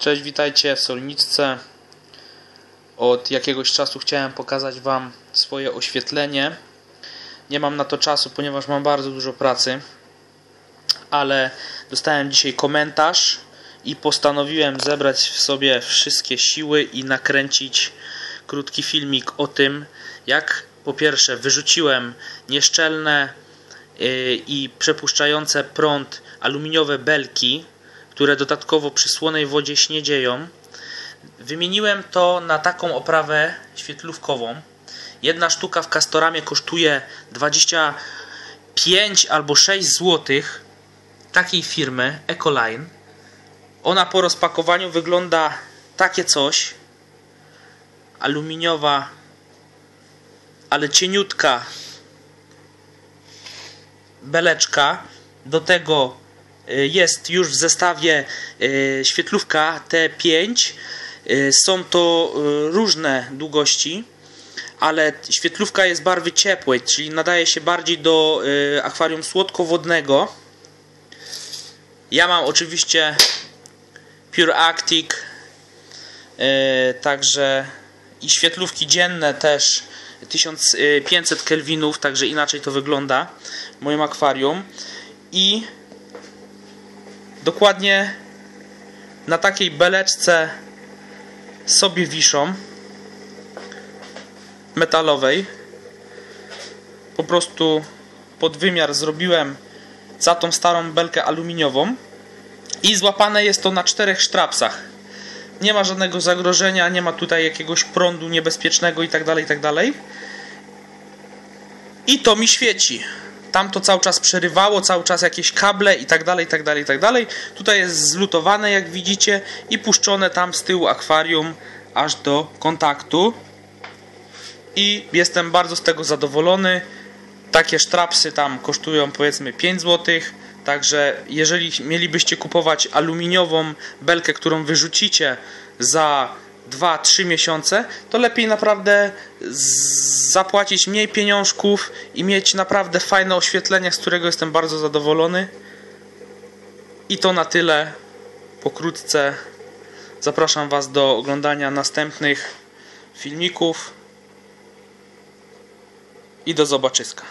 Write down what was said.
Cześć, witajcie w Solniczce. Od jakiegoś czasu chciałem pokazać Wam swoje oświetlenie. Nie mam na to czasu, ponieważ mam bardzo dużo pracy. Ale dostałem dzisiaj komentarz i postanowiłem zebrać w sobie wszystkie siły i nakręcić krótki filmik o tym, jak po pierwsze wyrzuciłem nieszczelne yy, i przepuszczające prąd aluminiowe belki które dodatkowo przy słonej wodzie śniedzieją. Wymieniłem to na taką oprawę świetlówkową. Jedna sztuka w Castoramie kosztuje 25 albo 6 zł. Takiej firmy Ecoline. Ona po rozpakowaniu wygląda takie coś. Aluminiowa, ale cieniutka beleczka. Do tego jest już w zestawie y, świetlówka T5. Y, są to różne długości, ale świetlówka jest barwy ciepłej, czyli nadaje się bardziej do akwarium słodkowodnego. Ja mam oczywiście Pure Arctic, także i świetlówki dzienne też 1500 kelwinów, także inaczej to wygląda w moim akwarium. I dokładnie na takiej beleczce sobie wiszą metalowej po prostu pod wymiar zrobiłem za tą starą belkę aluminiową i złapane jest to na czterech sztrapsach nie ma żadnego zagrożenia, nie ma tutaj jakiegoś prądu niebezpiecznego itd. Tak itd. Tak I to mi świeci tam to cały czas przerywało, cały czas jakieś kable i tak dalej, i tak dalej, i tak dalej. Tutaj jest zlutowane, jak widzicie, i puszczone tam z tyłu akwarium aż do kontaktu. I jestem bardzo z tego zadowolony. Takie sztrapsy tam kosztują powiedzmy 5 zł. Także jeżeli mielibyście kupować aluminiową belkę, którą wyrzucicie za 2-3 miesiące, to lepiej naprawdę zapłacić mniej pieniążków i mieć naprawdę fajne oświetlenie, z którego jestem bardzo zadowolony. I to na tyle. Pokrótce zapraszam Was do oglądania następnych filmików i do zobaczyska.